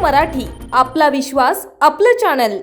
मराठी आपला विश्वास आपलं चॅनल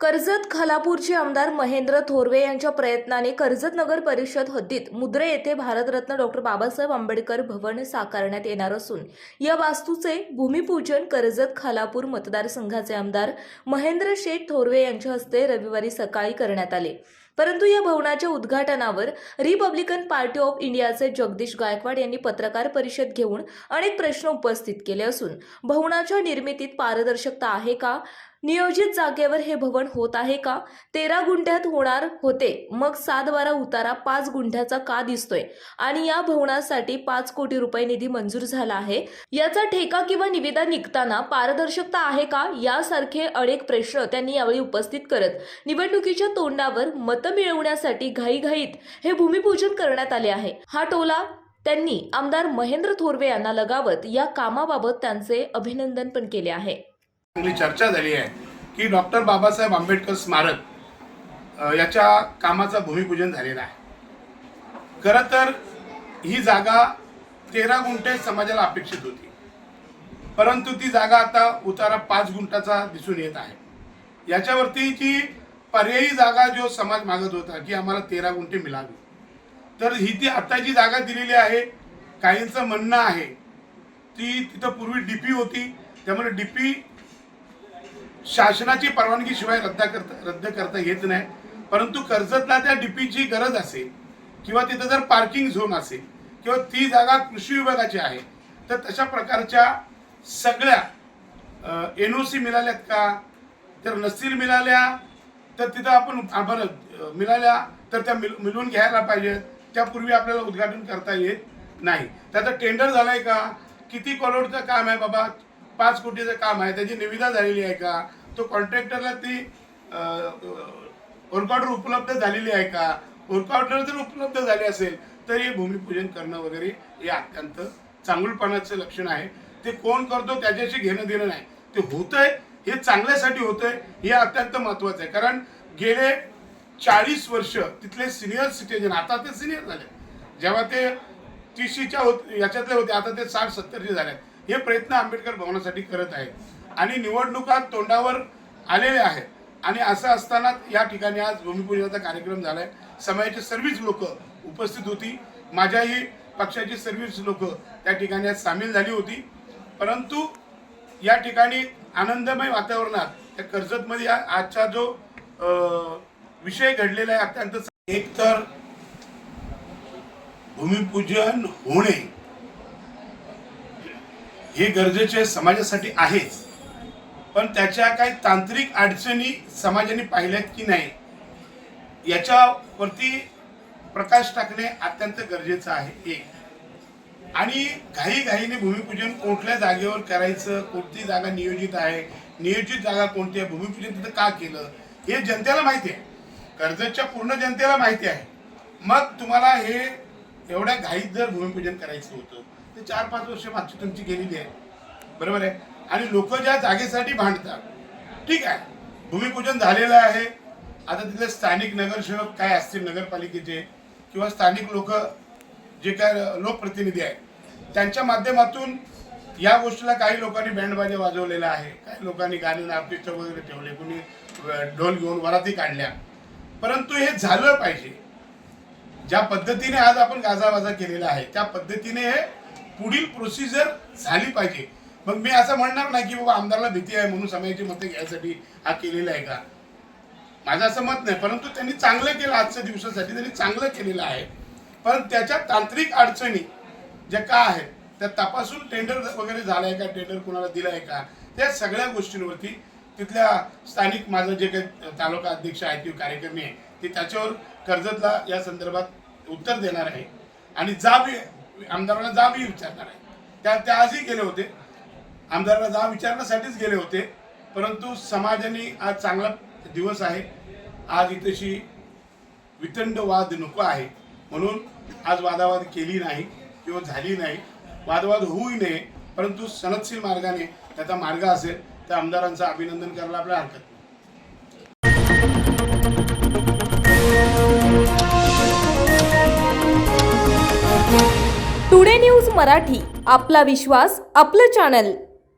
कर्जत खालापूरचे आमदार महेंद्र थोरवे यांच्या प्रयत्नाने कर्जत नगर परिषद हद्दीत मुद्रे येथे भारतरत्न डॉक्टर बाबासाहेब आंबेडकर भवन साकारण्यात येणार असून या वास्तूचे भूमिपूजन कर्जत खालापूर मतदारसंघाचे आमदार महेंद्र शेठ थोरवे यांच्या हस्ते रविवारी सकाळी करण्यात आले. परंतु या भवनाच्या उद्घाटनावर रिपब्लिकन पार्टी ऑफ इंडियाचे जगदीश गायकवाड यांनी पत्रकार परिषद घेऊन अनेक प्रश्न उपस्थित केले असून भवनाच्या निर्मितीत पारदर्शकता आहे का? नियोजित जागेवर हे भवन होत आहे का? तेरा गुंठ्यात होणार होते. मग सात बारा उतारा पाच गुंठ्याचा का दिसतोय? आणि या भवनासाठी पाच कोटी रुपये निधी मंजूर झाला आहे. याचा ठेका किंवा निविदा निघताना पारदर्शकता आहे का? यासारखे अनेक प्रश्न त्यांनी यावेळी उपस्थित करत निवडणुकीच्या तोंडावर मतं मिळवण्यासाठी घाईघाईत हे भूमिपूजन करण्यात आले आहे. हा टोला त्यांनी आमदार महेंद्र थोरवे यांना लगावत या कामाबाबत त्यांचे अभिनंदन पण केले आहे. चांगली चर्चा झाली आहे की डॉक्टर बाबासाहेब आंबेडकर स्मारक याच्या कामाचं भूमिपूजन झालेलं आहे. खरं तर ही जागा तेरा गुंठे समाजाला अपेक्षित होती. परंतु ती जागा आता उतारा पाच गुंठाचा दिसून येत आहे. याच्यावरती जी पर्यायी जागा जो समाज मागत होता की आम्हाला तेरा गुंठे मिळावी. तर ही ती आता जी जागा दिलेली आहे काहींचं म्हणणं आहे ती तिथं पूर्वी डीपी होती त्यामुळे डीपी शासनाची परवानगी शिवाय रद्द करता रद्द करता येत नाही. परंतु कर्जतला त्या डीपीची गरज असेल किंवा तिथं जर पार्किंग झोन असेल किंवा ती जागा कृषी विभागाची आहे तर तशा प्रकारच्या सगळ्या एन ओ सी मिळाल्यात का? तर नसतील मिळाल्या तर तिथं आपण बरं मिळाल्या तर त्या मिल मिळवून घ्यायला पाहिजेत. त्यापूर्वी आपल्याला उद्घाटन करता येत नाही. त्याचं टेंडर झालं आहे का? किती करोडचं काम आहे बाबा? पाच कोटीचं काम आहे. त्याची निविदा झालेली आहे का? तो कॉन्ट्रॅक्टरला ती वर्क ऑर्डर उपलब्ध झालेली आहे का? वर्क ऑर्डर जर उपलब्ध झाली असेल तर हे भूमिपूजन करणं वगैरे हे अत्यंत चांगुलपणाचं लक्षण आहे. ते कोण करतो त्याच्याशी घेणं देणं नाही. ते होतंय हे चांगल्यासाठी होतंय हे अत्यंत महत्वाचं आहे. कारण गेले चाळीस वर्ष तिथले सिनियर सिटीजन आता ते सिनियर झाले. जेव्हा ते तीसशेच्या होत याच्यातले होते आता ते साठ सत्तरचे झाले हे प्रयत्न आंबेडकर भवनासाठी करत आहेत. आणि निवडणुका तोंडावर आलेले आहेत. आणि असं असताना या ठिकाणी आज भूमिपूजनाचा कार्यक्रम झाला आहे समाजाची सर्वच लोक उपस्थित होती. माझ्याही पक्षाची सर्वच लोक त्या ठिकाणी आज सामील झाली होती. परंतु या ठिकाणी आनंदमय वातावरणात त्या कर्जतमध्ये आजचा जो विषय घडलेला आहे अत्यंत एकतर भूमिपूजन होणे हे गरजेचे समाजासाठी आहेच. पण त्याच्या काही तांत्रिक अडचणी समाजाने पाहिल्यात की नाही याच्यावरती प्रकाश टाकणे अत्यंत गरजेचं आहे एक. आणि घाईघाईने भूमिपूजन कुठल्या जागेवर करायचं कोणती जागा नियोजित आहे नियोजित जागा कोणती आहे भूमिपूजन तिथं का केलं हे जनतेला माहिती आहे. कर्जतच्या पूर्ण जनतेला माहिती आहे. मग तुम्हाला हे एवढ्या घाईत जर भूमिपूजन करायचं होतं ते चार पाच वर्ष मागची तुमची गेलेली आहे. बरोबर आहे? आणि लोक ज्या जागेसाठी भांडतात ठीक आहे. भूमिपूजन झालेलं आहे. आता तिथले स्थानिक नगरसेवक काय असतील नगरपालिकेचे किंवा स्थानिक लोक जे काय लोकप्रतिनिधी आहेत त्यांच्या माध्यमातून या गोष्टीला काही लोकांनी बँडबाजे वाजवलेला आहे. काही लोकांनी गाणी आर्टिस्ट वगैरे ठेवले कुणी ढोल घेऊन वराती काढल्या. परंतु हे झालं पाहिजे. ज्या पद्धतीने आज आपण गाजावाजा केलेला आहे त्या पद्धतीने हे पुढील प्रोसिजर झाली पाहिजे. मग मी असं म्हणणार नाही की बाबा आमदारला भीती आहे म्हणून समाजाची मतं घ्यायसाठी हा केलेला आहे का? माझं असं मत नाही परंतु त्यांनी चांगलं केलं आजच्या दिवसासाठी त्यांनी चांगलं केलेलं आहे. पण त्याच्या तांत्रिक अडचणी ज्या का आहेत त्या तपासून टेंडर वगैरे झालंय का टेंडर कुणाला दिलं आहे का त्या सगळ्या गोष्टींवरती तिथल्या स्थानिक माझं जे काही तालुका अध्यक्ष आहेत किंवा कार्यकर्मी आहे ते त्याच्यावर कर्जतला या संदर्भात उत्तर देणार आहे. आणि जाबी आमदारांना जाबी विचारणार आहे. त्या त्या आजही गेले होते. आमदाराला जा विचारण्यासाठीच गेले होते. परंतु समाजाने आज चांगला दिवस आहे. आज इथेशी वितंड वाद नको आहे. म्हणून आज वादावाद केली नाही किंवा झाली नाही. वादवाद होऊही नये. परंतु सनदशील मार्गाने त्याचा मार्ग असेल त्या आमदारांचं अभिनंदन करायला आपल्याला हरकत मराठी आपला विश्वास आपलं चॅनल.